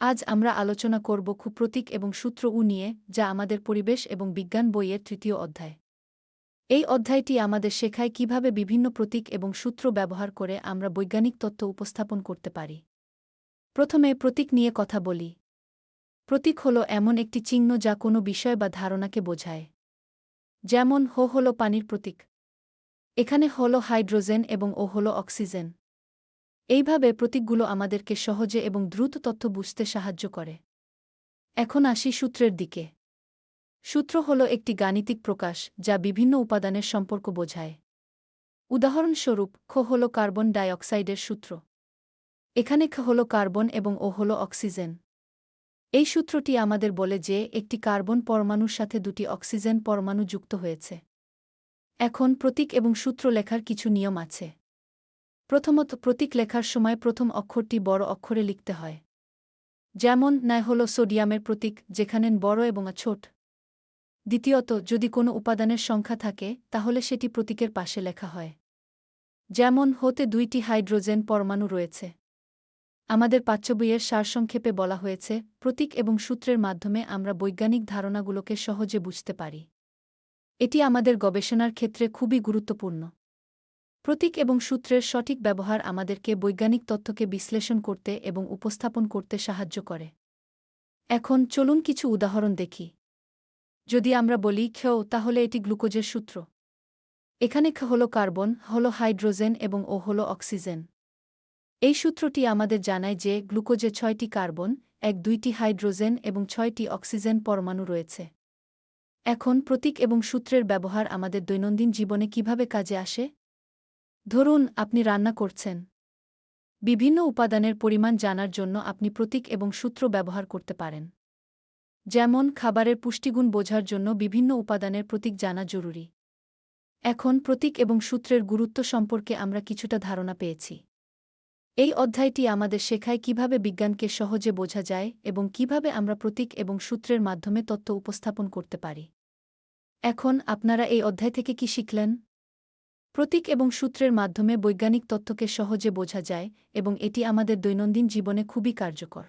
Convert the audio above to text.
আজ আমরা আলোচনা করব খুব প্রতীক এবং সূত্র উ নিয়ে, যা আমাদের পরিবেশ এবং বিজ্ঞান বইয়ের তৃতীয় অধ্যায়। এই অধ্যায়টি আমাদের শেখায় কীভাবে বিভিন্ন প্রতীক এবং সূত্র ব্যবহার করে আমরা বৈজ্ঞানিক তত্ত্ব উপস্থাপন করতে পারি। প্রথমে প্রতীক নিয়ে কথা বলি। প্রতীক হল এমন একটি চিহ্ন যা কোনো বিষয় বা ধারণাকে বোঝায়। যেমন, হো হল পানির প্রতীক। এখানে হল হাইড্রোজেন এবং ও হল অক্সিজেন। এইভাবে প্রতীকগুলো আমাদেরকে সহজে এবং দ্রুত তথ্য বুঝতে সাহায্য করে। এখন আসি সূত্রের দিকে। সূত্র হল একটি গাণিতিক প্রকাশ যা বিভিন্ন উপাদানের সম্পর্ক বোঝায়। উদাহরণস্বরূপ, খ হল কার্বন ডাইঅক্সাইডের সূত্র। এখানে খ হল কার্বন এবং ও হল অক্সিজেন। এই সূত্রটি আমাদের বলে যে একটি কার্বন পরমাণুর সাথে দুটি অক্সিজেন পরমাণু যুক্ত হয়েছে। এখন প্রতীক এবং সূত্র লেখার কিছু নিয়ম আছে। প্রথমত প্রতীক লেখার সময় প্রথম অক্ষরটি বড় অক্ষরে লিখতে হয়। যেমন ন্যায় হল সোডিয়ামের প্রতীক, যেখানে বড় এবং ছোট। দ্বিতীয়ত, যদি কোনো উপাদানের সংখ্যা থাকে, তাহলে সেটি প্রতীকের পাশে লেখা হয়। যেমন, হতে দুইটি হাইড্রোজেন পরমাণু রয়েছে। আমাদের পাচ্যবইয়ের সারসংক্ষেপে বলা হয়েছে, প্রতীক এবং সূত্রের মাধ্যমে আমরা বৈজ্ঞানিক ধারণাগুলোকে সহজে বুঝতে পারি। এটি আমাদের গবেষণার ক্ষেত্রে খুবই গুরুত্বপূর্ণ। প্রতীক এবং সূত্রের সঠিক ব্যবহার আমাদেরকে বৈজ্ঞানিক তথ্যকে বিশ্লেষণ করতে এবং উপস্থাপন করতে সাহায্য করে। এখন চলুন কিছু উদাহরণ দেখি। যদি আমরা বলি খেও তাহলে এটি গ্লুকোজের সূত্র। এখানে খ হল কার্বন, হল হাইড্রোজেন এবং ও হল অক্সিজেন। এই সূত্রটি আমাদের জানায় যে গ্লুকোজে ছয়টি কার্বন, এক দুইটি হাইড্রোজেন এবং ছয়টি অক্সিজেন পরমাণু রয়েছে। এখন প্রতীক এবং সূত্রের ব্যবহার আমাদের দৈনন্দিন জীবনে কীভাবে কাজে আসে? ধরুন, আপনি রান্না করছেন। বিভিন্ন উপাদানের পরিমাণ জানার জন্য আপনি প্রতীক এবং সূত্র ব্যবহার করতে পারেন। যেমন, খাবারের পুষ্টিগুণ বোঝার জন্য বিভিন্ন উপাদানের প্রতীক জানা জরুরি। এখন, প্রতীক এবং সূত্রের গুরুত্ব সম্পর্কে আমরা কিছুটা ধারণা পেয়েছি। এই অধ্যায়টি আমাদের শেখায় কীভাবে বিজ্ঞানকে সহজে বোঝা যায় এবং কীভাবে আমরা প্রতীক এবং সূত্রের মাধ্যমে তত্ত্ব উপস্থাপন করতে পারি। এখন, আপনারা এই অধ্যায় থেকে কি শিখলেন? প্রতীক এবং সূত্রের মাধ্যমে বৈজ্ঞানিক তথ্যকে সহজে বোঝা যায় এবং এটি আমাদের দৈনন্দিন জীবনে খুবই কার্যকর।